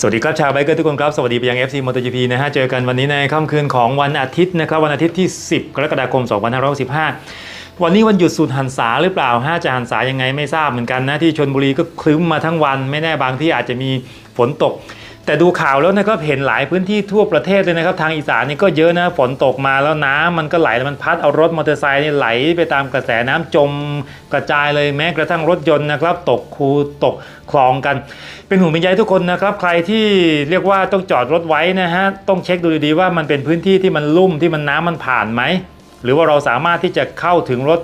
สวัสดีครับชาวไบเกอร์ทุกคนครับ สวัสดีไปยัง FC MotoGP นะฮะ เจอกันวันนี้ในค่ำคืนของวันอาทิตย์นะครับ วันอาทิตย์ที่ 10 กรกฎาคม 2565 วันนี้วันหยุดสุดหันษาหรือเปล่าฮะจะหันษายังไงไม่ทราบเหมือนกันนะ ที่ชนบุรีก็คลึ้มมาทั้งวัน ไม่แน่บางที่อาจจะมีฝนตก แต่ดูข่าวแล้วนะครับเห็นหลายพื้นที่ทั่วประเทศเลยนะครับ ทางอีสานนี่ก็เยอะนะฝนตกมาแล้วน้ำมันก็ไหลแล้วมันพัดเอารถมอเตอร์ไซค์นี่ไหลไปตามกระแสน้ำจมกระจายเลยแม้กระทั่งรถยนต์นะครับ ตกคูตกคลองกัน เป็นห่วงเป็นใยทุกคนนะครับ ใครที่เรียกว่าต้องจอดรถไว้นะฮะต้องเช็คดูดีๆว่ามันเป็นพื้นที่ที่มันลุ่มที่มันน้ำมันผ่านไหมหรือว่าเราสามารถที่จะเข้าถึงรถ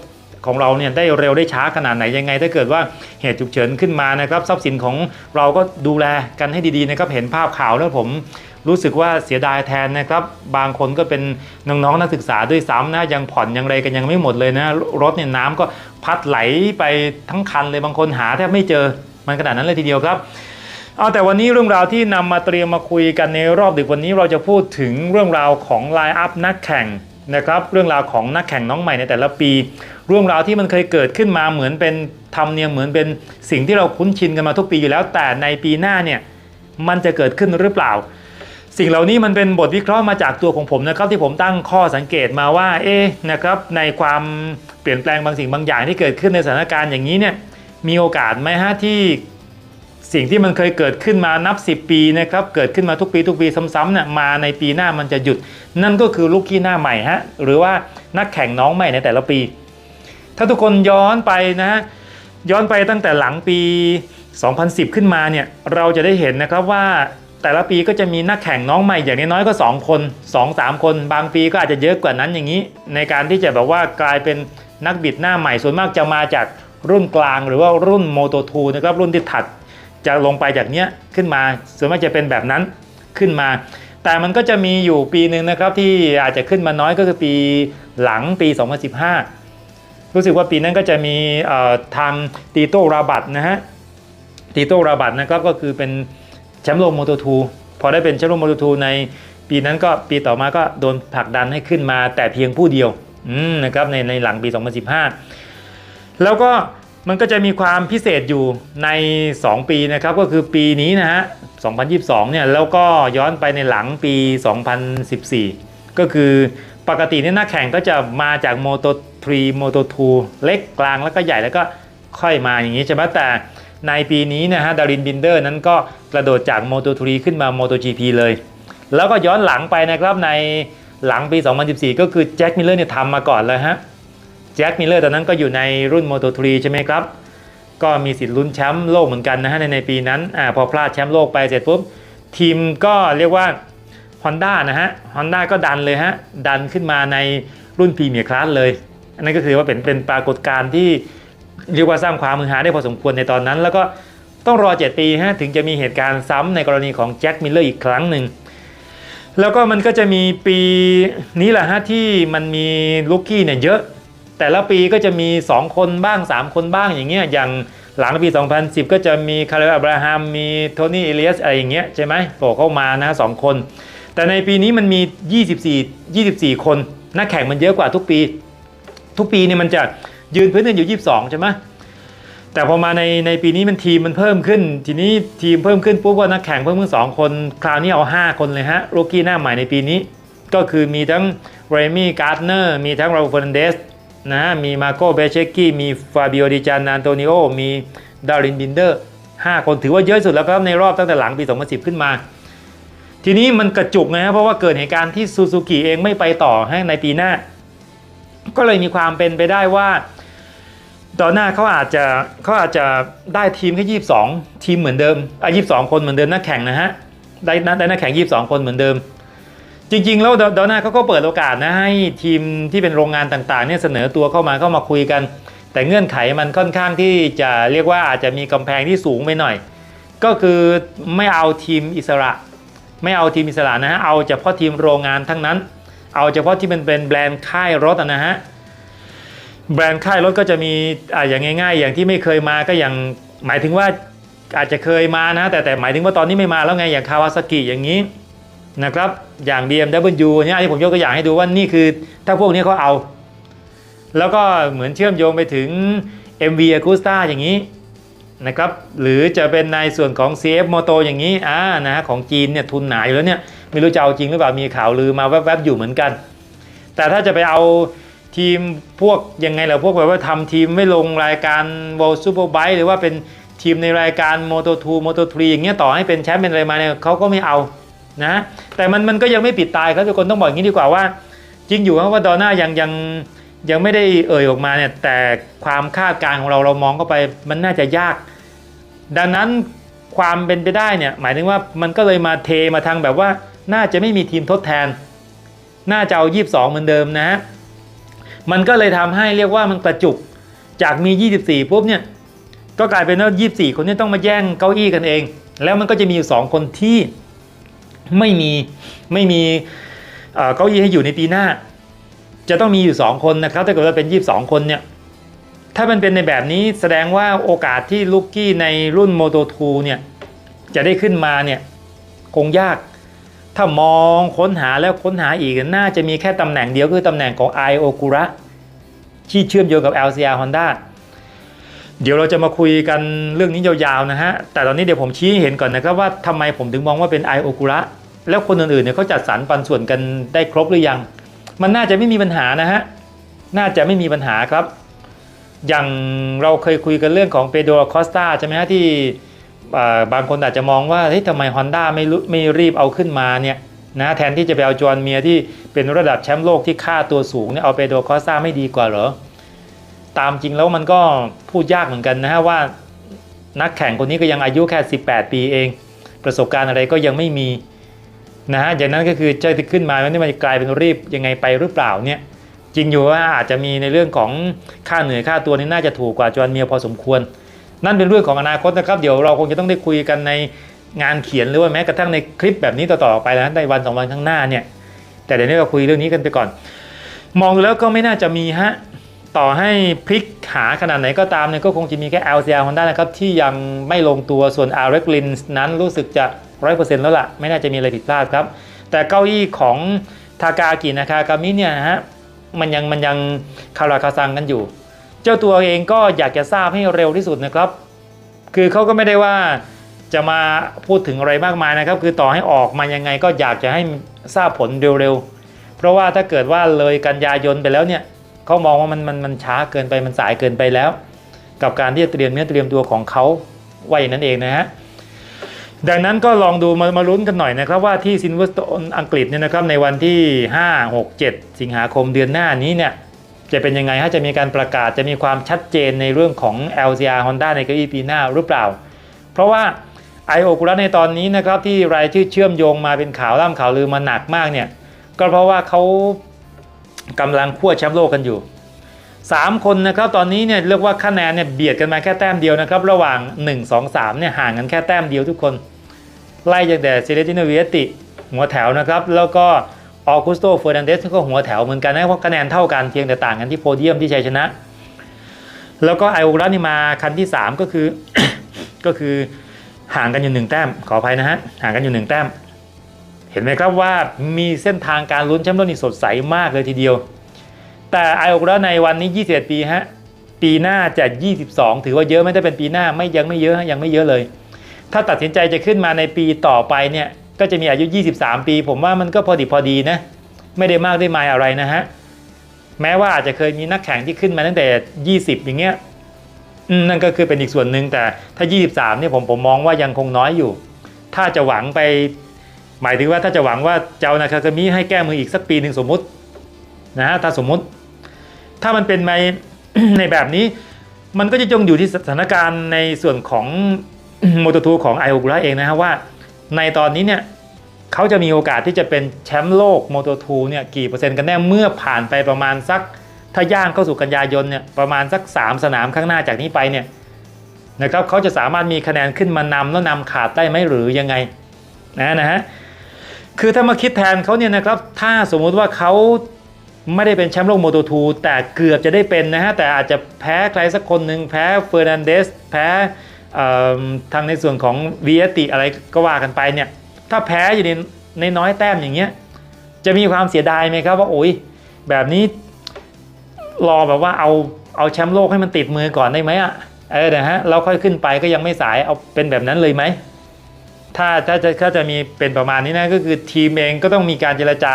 ของเราเนี่ยได้เร็วได้ช้าขนาดไหนยังไง ถ้าเกิดว่าเหตุฉุกเฉินขึ้นมานะครับทรัพย์สินของเราก็ดูแลกันให้ดีๆนะครับเห็นภาพข่าวแล้วผมรู้สึกว่าเสียดายแทนนะครับ บางคนก็เป็นน้องๆนักศึกษาด้วยซ้ำนะยังผ่อนยังไรกันยังไม่หมดเลยนะ รถเนี่ยน้ำก็พัดไหลไปทั้งคันเลยบางคนหาแทบไม่เจอมันขนาดนั้นเลยทีเดียวครับเอาแต่วันนี้เรื่องราวที่นำมาเตรียมมาคุยกันในรอบดึกวันนี้เราจะพูดถึงเรื่องราวของไลน์อัพนักแข่ง นะครับเรื่องราวของนักแข่งน้องใหม่ในแต่ละปี เรื่องราวที่มันเคยเกิดขึ้นมาเหมือนเป็นธรรมเนียมเหมือนเป็นสิ่งที่เราคุ้นชินกันมาทุกปีอยู่แล้ว แต่ในปีหน้าเนี่ยมันจะเกิดขึ้นหรือเปล่า สิ่งเหล่านี้มันเป็นบทวิเคราะห์มาจากตัวของผมนะครับที่ผมตั้งข้อสังเกตมาว่าเอ๊ะนะครับในความเปลี่ยนแปลงบางสิ่งบางอย่างที่เกิดขึ้นในสถานการณ์อย่างนี้เนี่ยมีโอกาสไหมฮะที่ สิ่งที่มันเคยเกิดขึ้นมานับ 10 ปีนะครับเกิดขึ้นมาทุกปีทุกปีซ้ำๆเนี่ยมาในปีหน้ามันจะหยุด นั่นก็คือลูกกี้หน้าใหม่ฮะหรือว่านักแข่งน้องใหม่ในแต่ละปี ถ้าทุกคนย้อนไปนะฮะย้อนไปตั้งแต่หลังปี 2010 ขึ้นมาเนี่ยเราจะได้เห็นนะครับว่าแต่ละปีก็จะมีนักแข่งน้องใหม่อย่างน้อยก็ 2 คน 2-3 คน บางปีก็อาจจะเยอะกว่านั้นอย่างนี้ ในการที่จะแบบว่ากลายเป็นนักบิดหน้าใหม่ส่วนมากจะมาจากรุ่นกลางหรือว่ารุ่นโมโตทูนะครับรุ่นที่ถัด จะลงไปจากเนี้ยขึ้นมาส่วนมากจะเป็นแบบนั้นขึ้นมา แต่มันก็จะมีอยู่ปีหนึ่งนะครับที่อาจจะขึ้นมาน้อยก็คือปีหลังปี 2015 รู้สึกว่าปีนั้นก็จะมีทางตีโต้ราบัตนะฮะตีโต้ราบัตนะครับก็คือเป็นแชมป์โลกโมโตทูพอได้เป็นแชมป์โลกโมโตทูในปีนั้นก็ปีต่อมาก็โดนผลักดันให้ขึ้นมาแต่เพียงผู้เดียวนะครับในในหลังปี 2015 แล้วก็ มันก็จะมีความพิเศษอยู่ใน 2 ปีนะครับก็คือปีนี้นะฮะ 2022 เนี่ยแล้วก็ย้อนไปในหลังปี 2014 ก็คือปกติเนี่ยนักแข่งก็จะมาจากโมโต3โมโต2เล็กกลางแล้วก็ใหญ่แล้วก็ค่อยมาอย่างนี้ใช่ไหมแต่ในปีนี้นะฮะดารินบินเดอร์นั้นก็กระโดดจากโมโต3ขึ้นมาโมโต GP เลย แล้วก็ย้อนหลังไปนะครับในหลังปี 2014 ก็คือแจ็คมิลเลอร์เนี่ยทำมาก่อนเลยฮะ แจ็คมิลเลอร์ตอนนั้นก็อยู่ในรุ่น Moto3 ใช่ไหมครับ ก็มีสิทธิ์ลุ้นแชมป์โลกเหมือนกันนะฮะในในปีนั้นอ่าพอพลาดแชมป์โลกไปเสร็จปุ๊บทีมก็เรียกว่า Honda นะฮะ Honda ก็ดันเลยฮะ ดันขึ้นมาในรุ่นพรีเมียร์คลาสเลย อันนั้นก็คือว่าเป็นเป็นปรากฏการณ์ที่เรียกว่าสร้างความมือหาได้พอสมควรในตอนนั้น แล้วก็ต้องรอ 7 ปีฮะถึงจะมีเหตุการณ์ซ้ำในกรณีของแจ็คมิลเลอร์อีกครั้งหนึ่งแล้วก็มันก็จะมีปีนี้แหละฮะที่มันมีลูกกี้เนี่ยเยอะ แต่ละปีก็จะมี 2 คนบ้าง 3 คนบ้างอย่างเงี้ยอย่างหลังปี 2010 ก็จะมีคาร์ลอับราฮัมมีโทนี่เอเลียสอะไรอย่างเงี้ยใช่ไหมโผล่เข้ามานะสองคน แต่ในปีนี้มันมี 24 24 คนนักแข่งมันเยอะกว่าทุกปี ทุกปีเนี่ยมันจะยืนพื้นกันอยู่ 22 ใช่ไหมแต่พอมาในในปีนี้มันทีมมันเพิ่มขึ้น ทีนี้ทีมเพิ่มขึ้นปุ๊บว่านักแข่งเพิ่มขึ้นสองคน คราวนี้เอา 5 คนเลยฮะโรกี้หน้าใหม่ในปีนี้ ก็คือมีทั้งเรมี่การ์ดเนอร์มีทั้งราอูเฟอร์นันเดส นะมีมาโกเบเชกกี้มีฟาบิโอดิจานานโตนิโอมีดารินบินเดอร์5คนถือว่าเยอะสุดแล้วครับในรอบตั้งแต่หลังปี 2010 ขึ้นมา ทีนี้มันกระจุกนะครับเพราะว่าเกิดเหตุการณ์ที่ซูซูกิเองไม่ไปต่อให้ในปีหน้า ก็เลยมีความเป็นไปได้ว่าตอนหน้าเขาอาจจะเขาอาจจะได้ทีมแค่ 22 ทีมเหมือนเดิมอะ22 คนเหมือนเดิมนักแข่งนะฮะได้นักได้นักแข่ง 22 คนเหมือนเดิม จริง ๆ แล้วดอน่าเขาก็เปิดโอกาสนะให้ทีมที่เป็นโรงงานต่างๆเนี่ยเสนอตัวเข้ามาเข้ามาคุยกัน แต่เงื่อนไขมันค่อนข้างที่จะเรียกว่าอาจจะมีกำแพงที่สูงไปหน่อย ก็คือไม่เอาทีมอิสระ ไม่เอาทีมอิสระนะฮะเอาเฉพาะทีมโรงงานทั้งนั้น เอาเฉพาะที่มันเป็นแบรนด์ค่ายรถนะฮะแบรนด์ค่ายรถก็จะมีอ่าอย่างง่าย ๆ อย่างที่ไม่เคยมาก็อย่างหมายถึงว่าอาจจะเคยมานะแต่แต่หมายถึงว่าตอนนี้ไม่มาแล้วไงอย่างคาวาซากิอย่างนี้ นะครับอย่าง BMW เนี่ยที่ผมยกตัวอย่างให้ดูว่านี่คือถ้าพวกนี้เขาเอา แล้วก็เหมือนเชื่อมโยงไปถึง MV Agusta อย่างนี้นะครับหรือจะเป็นในส่วนของ CF Moto อย่างนี้อ่านะฮะของจีนเนี่ยทุนหนาอยู่แล้วเนี่ยไม่รู้จะเอาจริงหรือเปล่ามีข่าวลือมาแวบๆอยู่เหมือนกัน แต่ถ้าจะไปเอาทีมพวกยังไงล่ะพวกแบบว่าทำทีมไม่ลงรายการ World Superbike หรือว่าเป็นทีมในรายการ Moto 2 Moto 3อย่างเงี้ยต่อให้เป็นแชมป์เป็นอะไรมาเนี่ยเขาก็ไม่เอา นะแต่มันมันก็ยังไม่ปิดตายครับทุกคนต้องบอกอย่างนี้ดีกว่าว่า จริงอยู่ครับว่าดอน่ายังยังยังไม่ได้เอ่ยออกมาเนี่ยแต่ความคาดการณ์ของเราเรามองเข้าไปมันน่าจะยาก ดังนั้นความเป็นไปได้เนี่ยหมายถึงว่ามันก็เลยมาเทมาทางแบบว่าน่าจะไม่มีทีมทดแทน น่าจะเอา 22 เหมือนเดิมนะฮะมันก็เลยทำให้เรียกว่ามันกระจุกจากมี 24 ปุ๊บเนี่ยก็กลายเป็นว่า 24 คนนี้ต้องมาแย่งเก้าอี้กันเอง แล้วมันก็จะมีอยู่ 2 คนที่ ไม่มีไม่มีเก้าอี้ให้อยู่ในปีหน้า จะต้องมีอยู่ 2 คนนะครับถ้าเกิดว่าเป็น 22 คนเนี่ยถ้ามันเป็นในแบบนี้แสดงว่าโอกาสที่ลูกกี้ในรุ่น Moto 2เนี่ยจะได้ขึ้นมาเนี่ยคงยาก ถ้ามองค้นหาแล้วค้นหาอีกน่าจะมีแค่ตำแหน่งเดียวคือตำแหน่งของไอโอกุระที่เชื่อมโยงกับ LCR Honda เดี๋ยวเราจะมาคุยกันเรื่องนี้ยาวๆนะฮะ แต่ตอนนี้เดี๋ยวผมชี้ให้เห็นก่อนนะครับว่าทำไมผมถึงมองว่าเป็นไอโอกุระ แล้วคนอื่นๆเนี่ยเขาจัดสรรปันส่วนกันได้ครบหรือยัง มันน่าจะไม่มีปัญหานะฮะน่าจะไม่มีปัญหาครับ อย่างเราเคยคุยกันเรื่องของเปโดรคอสตาใช่ไหมฮะที่อ่บางคนอาจจะมองว่าเฮ้ยทำไม Honda ไม่รู้ไม่รีบเอาขึ้นมาเนี่ยนะแทนที่จะไปเอาจอห์นเมียที่เป็นระดับแชมป์โลกที่ค่าตัวสูงเนี่ยเอาเปโดรคอสตาไม่ดีกว่าเหรอตามจริงแล้วมันก็พูดยากเหมือนกันนะฮะว่านักแข่งคนนี้ก็ยังอายุแค่ 18 ปีเอง ประสบการณ์อะไรก็ยังไม่มี นะฮะอย่างนั้นก็คือจะขึ้นมาแล้วนี่มันจะกลายเป็นรีบยังไงไปหรือเปล่าเนี่ยจริงอยู่ว่าอาจจะมีในเรื่องของค่าเหนื่อยค่าตัวนี่น่าจะถูกกว่าจอห์นเมียพอสมควร นั่นเป็นเรื่องของอนาคตนะครับเดี๋ยวเราคงจะต้องได้คุยกันในงานเขียนหรือว่าแม้กระทั่งในคลิปแบบนี้ต่อๆไปนะในวันสองวันข้างหน้าเนี่ยแต่เดี๋ยวนี้เราคุยเรื่องนี้กันไปก่อน มองดูแล้วก็ไม่น่าจะมีฮะต่อให้พลิกหาขนาดไหนก็ตามเนี่ยก็คงจะมีแค่ LCR Honda นะครับที่ยังไม่ลงตัวส่วน r e g l i n นั้นรู้สึกจะ 100%แล้วล่ะ ไม่น่าจะมีอะไรผิดพลาดครับ แต่เก้าอี้ของทากากินะคะกามิเนี่ยนะฮะมันยังมันยังคาราคาซังกันอยู่ เจ้าตัวเองก็อยากจะทราบให้เร็วที่สุดนะครับ คือเขาก็ไม่ได้ว่าจะมาพูดถึงอะไรมากมายนะครับ คือต่อให้ออกมายังไงก็อยากจะให้ทราบผลเร็วๆ เพราะว่าถ้าเกิดว่าเลยกันยายนไปแล้วเนี่ยเขามองว่ามันมันมันช้าเกินไปมันสายเกินไปแล้ว กับการที่จะเตรียมเนื้อเตรียมตัวของเขาไว้นั่นเองนะฮะ ดังนั้นก็ลองดูมามาลุ้นกันหน่อยนะครับว่าที่ซินเวอร์สโตนอังกฤษเนี่ยนะครับในวันที่ 5 6 7 สิงหาคมเดือนหน้านี้เนี่ยจะเป็นยังไงฮะจะมีการประกาศจะมีความชัดเจนในเรื่องของ LCR Honda ในเก้าอี้ปีหน้าหรือเปล่า เพราะว่าไอโอกุระในตอนนี้นะครับที่รายชื่อเชื่อมโยงมาเป็นข่าวล่ำข่าวลือมาหนักมากเนี่ยก็เพราะว่าเขากำลังขั้วแชมป์โลกกันอยู่ 3 คนนะครับตอนนี้เนี่ยเรียกว่าคะแนนเนี่ยเบียดกันมาแค่แต้มเดียวนะครับระหว่าง 1 2 3เนี่ยห่างกันแค่แต้มเดียวทุกคน ไล่จากแต่เซเลติโนเวียติหัวแถวนะครับแล้วก็ออกุสโตเฟอร์นันเดสก็หัวแถวเหมือนกันนะเพราะคะแนนเท่ากันเพียงแต่ต่างกันที่โพเดียมที่ชัยชนะ แล้วก็ไอโอรันี่มาคันที่ 3 ก็คือก็คือห่างกันอยู่หนึ่งแต้มขออภัยนะฮะห่างกันอยู่หนึ่งแต้ม เห็นไหมครับว่ามีเส้นทางการลุ้นแชมป์โลกนี่สดใสมากเลยทีเดียว แต่ไอโอรัในวันนี้21ปีฮะปีหน้าจะ 22 ถือว่าเยอะไม่ได้เป็นปีหน้าไม่ยังไม่เยอะยังไม่เยอะเลย ถ้าตัดสินใจจะขึ้นมาในปีต่อไปเนี่ยก็จะมีอายุ 23 ปี ผมว่ามันก็พอดีพอดีนะ ไม่ได้มากได้มายอะไรนะฮะ แม้ว่าอาจจะเคยมีนักแข่งที่ขึ้นมาตั้งแต่ 20 อย่างเงี้ยนั่นก็คือเป็นอีกส่วนหนึ่งแต่ถ้า 23 เนี่ยผมผมมองว่ายังคงน้อยอยู่ ถ้าจะหวังไป หมายถึงว่าถ้าจะหวังว่าเจ้านาคาคามิให้แก้มืออีกสักปีหนึ่งสมมุตินะฮะถ้าสมมุติ ถ้ามันเป็นในในแบบนี้ มันก็จะจงอยู่ที่สถานการณ์ในส่วนของโมโตทูของไอโอกุระเองนะฮะว่า ในตอนนี้เนี่ยเขาจะมีโอกาสที่จะเป็นแชมป์โลกโมโตทูเนี่ยกี่เปอร์เซ็นต์กันแน่เมื่อผ่านไปประมาณสักถ้าย่างเข้าสู่กันยายนเนี่ยประมาณสัก 3 สนามข้างหน้าจากนี้ไปเนี่ยนะครับเขาจะสามารถมีคะแนนขึ้นมานำแล้วนำขาดได้ไหมหรือยังไงนะนะฮะคือถ้ามาคิดแทนเขาเนี่ยนะครับถ้าสมมุติว่าเขา ไม่ได้เป็นแชมป์โลกโมโตทูแต่เกือบจะได้เป็นนะฮะ แต่อาจจะแพ้ใครสักคนหนึ่งแพ้เฟอร์นันเดสแพ้ทางในส่วนของวีเอติอะไรก็ว่ากันไปเนี่ย ถ้าแพ้อยู่ในในน้อยแต้มอย่างเงี้ยจะมีความเสียดายไหมครับว่าโอ้ยแบบนี้รอแบบว่าเอาเอาแชมป์โลกให้มันติดมือก่อนได้ไหมอะเออนะฮะเราค่อยขึ้นไปก็ยังไม่สายเอาเป็นแบบนั้นเลยไหมถ้าถ้าจะถ้าจะมีเป็นประมาณนี้นะก็คือทีมเองก็ต้องมีการเจรจา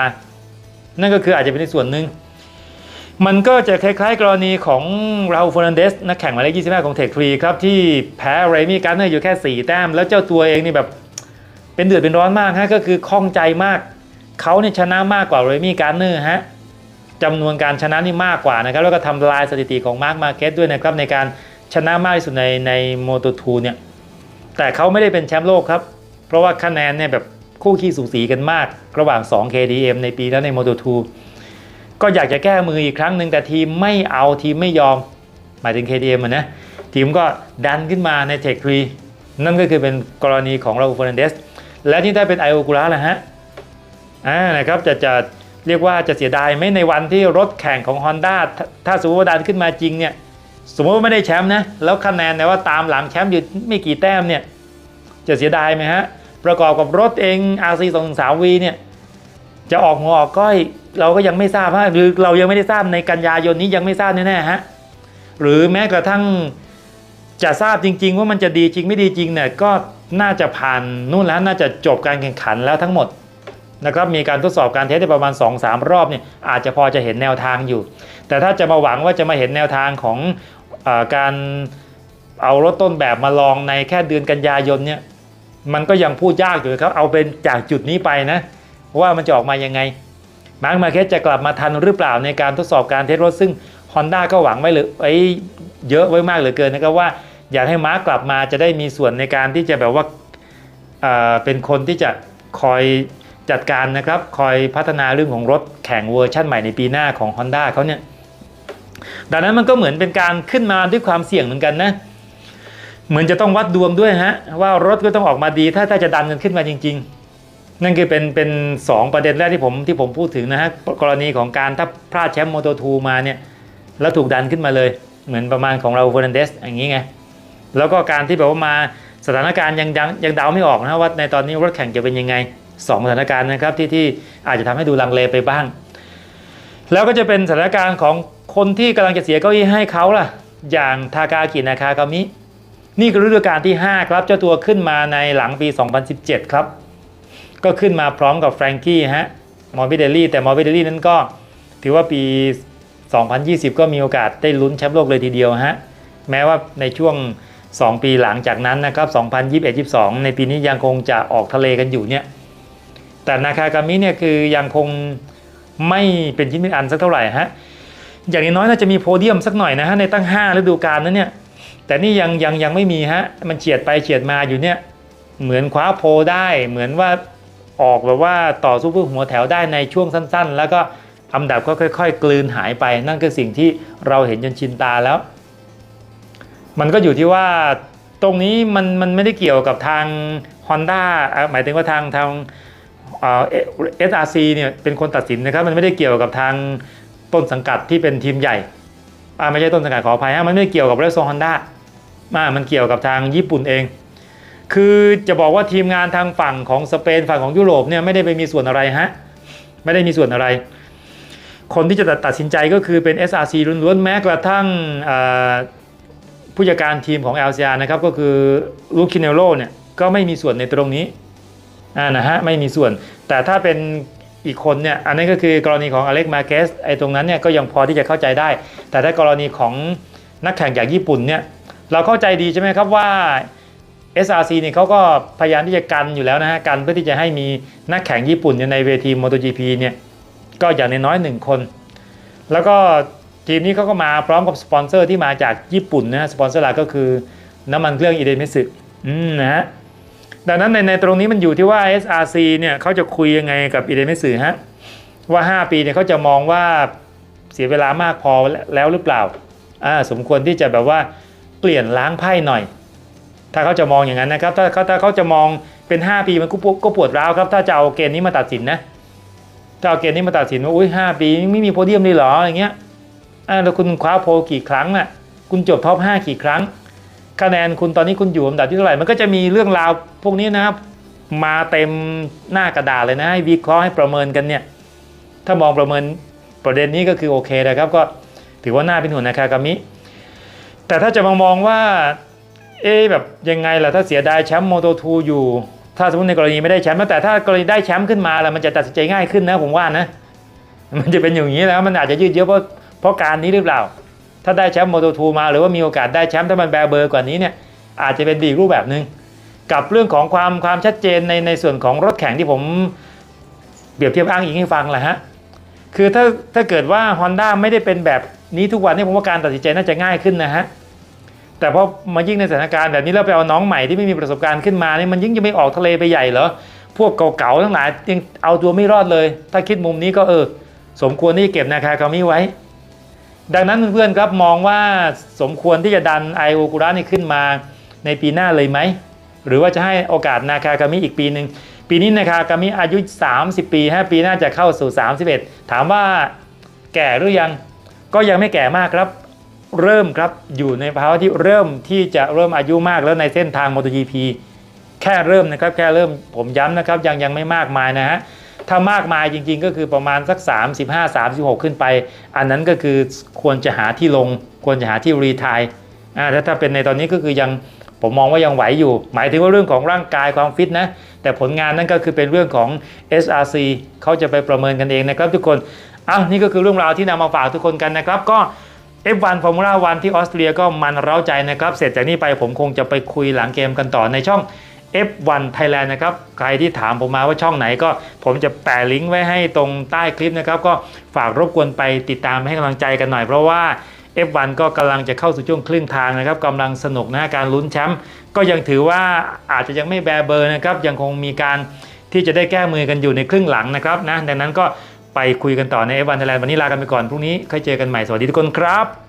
นั่นก็คืออาจจะเป็นในส่วนหนึ่งมันก็จะคล้ายๆ กรณีของราอูลฟอนันเดสนักแข่งหมายเลข25 ของเทคทรีครับที่แพ้เรมี่การ์เนอร์อยู่แค่ 4 แต้ม แล้วเจ้าตัวเองนี่แบบเป็นเดือดเป็นร้อนมากฮะก็คือข้องใจมาก เขาเนี่ยชนะมากกว่าเรมี่การ์เนอร์ฮะจำนวนการชนะนี่มากกว่านะครับ แล้วก็ทำลายสถิติของมาร์คมาเก็ตด้วยนะครับในการชนะมากที่สุดในในโมโตทูเนี่ยแต่เขาไม่ได้เป็นแชมป์โลกครับ เพราะว่าคะแนนเนี่ยแบบ คู่ขี้สูสีกันมาก ระหว่าง 2 KDM ในปีนั้นใน Moto2 ก็อยากจะแก้มืออีกครั้งหนึ่งแต่ทีมไม่เอาทีมไม่ยอม หมายถึง KDM อะนะทีมก็ดันขึ้นมาในเทคทรีนั่นก็คือเป็นกรณีของราอูเฟอร์นันเดสและที่ได้เป็นไอโอกุระนะฮะอ่านะครับจะจะเรียกว่าจะเสียดายไหมในวันที่รถแข่งของ Honda ถ้าถ้าสมมติว่าดันขึ้นมาจริงเนี่ยสมมติว่าไม่ได้แชมป์นะแล้วคะแนนแต่ว่าตามหลังแชมป์อยู่ไม่กี่แต้มเนี่ยจะเสียดายไหมฮะ ประกอบกับรถเอง RC 2 3 V เนี่ยจะออกหัวออกก้อยเราก็ยังไม่ทราบฮะหรือเรายังไม่ได้ทราบในกันยายนนี้ยังไม่ทราบแน่ๆฮะหรือแม้กระทั่งจะทราบจริง ๆ ว่ามันจะดีจริงไม่ดีจริงเนี่ยก็น่าจะผ่านนู่นแล้วน่าจะจบการแข่งขันแล้วทั้งหมดนะครับมีการทดสอบการเทสได้ประมาณ 2-3 รอบเนี่ยอาจจะพอจะเห็นแนวทางอยู่ แต่ถ้าจะมาหวังว่าจะมาเห็นแนวทางของอการเอารถต้นแบบมาลองในแค่เดือนกันยายนเนี่ย มันก็ยังพูดยากอยู่ครับ เอาเป็นจากจุดนี้ไปนะ ว่ามันจะออกมายังไงมาร์คมาเคสจะกลับมาทันหรือเปล่าในการทดสอบการเทสรถซึ่ง Honda ก็หวังไว้เลยไอ้เยอะไว้มากเหลือเกินนะครับว่าอยากให้มาร์กกลับมาจะได้มีส่วนในการที่จะแบบว่าเเป็นคนที่จะคอยจัดการนะครับ คอยพัฒนาเรื่องของรถแข่งเวอร์ชั่นใหม่ในปีหน้าของ Honda เขาเนี่ยดังนั้นมันก็เหมือนเป็นการขึ้นมาด้วยความเสี่ยงเหมือนกันนะ เหมือนจะต้องวัดดวงด้วยฮะว่ารถก็ต้องออกมาดี ถ้าถ้าจะดันกันขึ้นมาจริง ๆ นั่นคือเป็นเป็นสองประเด็นแรกที่ผมที่ผมพูดถึงนะฮะกรณีของการถ้าพลาดแชมป์โมโตทูมาเนี่ยแล้วถูกดันขึ้นมาเลย เหมือนประมาณของเราเฟอร์นันเดสอย่างนี้ไงแล้วก็การที่แบบว่ามาสถานการณ์ยังยังยังเดาไม่ออกนะว่าในตอนนี้รถแข่งจะเป็นยังไงสองสถานการณ์นะครับที่ที่อาจจะทำให้ดูลังเลไปบ้าง แล้วก็จะเป็นสถานการณ์ของคนที่กำลังจะเสียเก้าอี้ให้เขาล่ะ อย่างทากากินาคากามิ นี่คือฤดูกาลที่ 5 ครับ เจ้าตัวขึ้นมาในหลังปี 2017 ครับ ก็ขึ้นมาพร้อมกับแฟรงกี้ฮะมอร์บิเดลลี่แต่มอร์บิเดลลี่นั้นก็ถือว่าปี 2020 ก็มีโอกาสได้ลุ้นแชมป์โลกเลยทีเดียวฮะแม้ว่าในช่วง 2 ปีหลังจากนั้นนะครับ 2021-22 ในปีนี้ยังคงจะออกทะเลกันอยู่เนี่ยแต่นาคากามิเนี่ยคือยังคงไม่เป็นชิ้นเป็นอันสักเท่าไหร่ฮะอย่างน้อยน่าจะมีโพเดียมสักหน่อยนะฮะในตั้ง 5 ฤดูกาลนั้นเนี่ย แต่นี่ยังยังยังไม่มีฮะ มันเฉียดไปเฉียดมาอยู่เนี่ย เหมือนคว้าโพได้เหมือนว่าออกแบบว่าต่อสู้เพื่อหัวแถวได้ในช่วงสั้น ๆ แล้วก็อันดับก็ค่อย ๆ กลืนหายไป นั่นคือสิ่งที่เราเห็นจนชินตาแล้ว มันก็อยู่ที่ว่าตรงนี้มันมันไม่ได้เกี่ยวกับทาง Honda อะหมายถึงว่าทางทางเอ่อ SRC เนี่ยเป็นคนตัดสินนะครับมันไม่ได้เกี่ยวกับทางต้นสังกัดที่เป็นทีมใหญ่ไม่ใช่ต้นสังกัดขออภัยฮะมันไม่ได้เกี่ยวกับเรซโซฮอนด้า มามันเกี่ยวกับทางญี่ปุ่นเอง คือจะบอกว่าทีมงานทางฝั่งของสเปนฝั่งของยุโรปเนี่ยไม่ได้ไปมีส่วนอะไรฮะ ไม่ได้มีส่วนอะไร คนที่จะตัดสินใจก็คือเป็น SRC ล้วนๆแม้กระทั่งผู้จัดการทีมของ LCR นะครับก็คือลูคินเนโรเนี่ยก็ไม่มีส่วนในตรงนี้อ่านะฮะไม่มีส่วน แต่ถ้าเป็นอีกคนเนี่ยอันนี้ก็คือกรณีของอเล็กมาเกสไอ้ตรงนั้นเนี่ยก็ยังพอที่จะเข้าใจได้ แต่ถ้ากรณีของนักแข่งจากญี่ปุ่นเนี่ย เราเข้าใจดีใช่ไหมครับว่า SRC เนี่ยเขาก็พยายามที่จะกันอยู่แล้วนะฮะกันเพื่อที่จะให้มีนักแข่งญี่ปุ่นเนี่ในเวที MotoGP เนี่ยก็อย่างน้อยหนึ่งคน แล้วก็ทีมนี้เขาก็มาพร้อมกับสปอนเซอร์ที่มาจากญี่ปุ่นนะฮะสปอนเซอร์หลักก็คือน้ำมันเครื่องอีเดนเมสึอืมนะฮะดังนั้นในในตรงนี้มันอยู่ที่ว่า SRC เนี่ยเขาจะคุยยังไงกับอีเดนเมสึฮะว่า 5 ปีเนี่ยเขาจะมองว่าเสียเวลามากพอแล้วหรือเปล่าอ่าสมควรที่จะแบบว่า เปลี่ยนล้างไพ่หน่อย ถ้าเขาจะมองอย่างนั้นนะครับ ถ้าเขาถ้าเขาจะมองเป็น 5 ปีมันก็ปวดก็ปวดร้าวครับ ถ้าจะเอาเกณฑ์นี้มาตัดสินนะถ้าเอาเกณฑ์นี้มาตัดสินว่าอุ้ยห้าปีไม่มีโพเดียมเลยเหรออย่างเงี้ยอ่าแล้วคุณคว้าโพกี่ครั้งอะคุณจบท็อปห้ากี่ครั้ง คะแนนคุณตอนนี้คุณอยู่อันดับที่เท่าไหร่มันก็จะมีเรื่องราวพวกนี้นะครับมาเต็มหน้ากระดาษเลยนะให้วิเคราะห์ให้ประเมินกันเนี่ยถ้ามองประเมินประเด็นนี้ก็คือโอเคนะครับก็ถือว่าน่าเป็นห่วงนะคากามิ แต่ถ้าจะมามองว่า เอ๊แบบยังไงล่ะถ้าเสียดายแชมป์โมโตทูอยู่ ถ้าสมมติในกรณีไม่ได้แชมป์แต่ถ้ากรณีได้แชมป์ขึ้นมาล้วมันจะตัดสินใจง่ายขึ้นนะผมว่านะ มันจะเป็นอย่างนี้แล้วมันอาจจะยืดเยอะเพราะเพราะการนี้หรือเปล่า ถ้าได้แชมป์โมโตทูมาหรือว่ามีโอกาสได้แชมป์ถ้ามันแบเบอร์กว่านี้เนี่ยอาจจะเป็นดีรูปแบบหนึ่งกับเรื่องของความความชัดเจนในในส่วนของรถแข่งที่ผมเปรียบเทียบอ้างอิงให้ฟังแหละฮะ คือถ้าถ้าเกิดว่า Honda ไม่ได้เป็นแบบนี้ทุกวันนี้ผมว่าการตัดสินใจน่าจะง่ายขึ้นนะฮะแต่พอมายิ่งในสถานการณ์แบบนี้แล้วไปเอาน้องใหม่ที่ไม่มีประสบการณ์ขึ้นมาเนี่ยมันยิ่งจะไม่ออกทะเลไปใหญ่เหรอพวกเก่าๆทั้งหลายยังเอาตัวไม่รอดเลย ถ้าคิดมุมนี้ก็เออ สมควรที่จะเก็บนาคาคามิไว้ ดังนั้นเพื่อนๆครับมองว่าสมควรที่จะดันไอโอกุระนี่ขึ้นมาในปีหน้าเลยไหมหรือว่าจะให้โอกาสนาคาคามิอีกปีหนึ่ง ปีนี้นาคาคามิอายุ 30 ปีฮะปีหน้าจะเข้าสู่ 31 ถามว่าแก่หรือยังก็ยังไม่แก่มากครับ เริ่มครับอยู่ในภาวะที่เริ่มที่จะเริ่มอายุมากแล้วในเส้นทาง MotoGP แค่เริ่มนะครับแค่เริ่มผมย้ำนะครับยังยังไม่มากมายนะฮะถ้ามากมายจริงๆ ก็คือประมาณสัก 35 36 ขึ้นไป อันนั้นก็คือควรจะหาที่ลง ควรจะหาที่รีทายอ่าถ้าถ้าเป็นในตอนนี้ก็คือยัง ผมมองว่ายังไหวอยู่ หมายถึงว่าเรื่องของร่างกายความฟิตนะ แต่ผลงานนั่นก็คือเป็นเรื่องของ SRC เขาจะไปประเมินกันเองนะครับทุกคนอ้าวนี่ก็คือเรื่องราวที่นำมาฝากทุกคนกันนะครับ ก็ F1 Formula 1ที่ออสเตรียก็มันเร้าใจนะครับ เสร็จจากนี้ไปผมคงจะไปคุยหลังเกมกันต่อในช่อง F1 Thailand นะครับ ใครที่ถามผมมาว่าช่องไหนก็ ผมจะแปะลิงก์ไว้ให้ตรงใต้คลิปนะครับ ก็ฝากรบกวนไปติดตามให้กำลังใจกันหน่อยเพราะว่า F1 ก็กำลังจะเข้าสู่ช่วงครึ่งทางนะครับกำลังสนุกนะการลุ้นแชมป์ก็ยังถือว่าอาจจะยังไม่แบเบอร์นะครับยังคงมีการที่จะได้แก้มือกันอยู่ในครึ่งหลังนะครับนะดังนั้นก็ไปคุยกันต่อใน F1 Thailand วันนี้ลากันไปก่อนพรุ่งนี้ค่อยเจอกันใหม่สวัสดีทุกคนครับ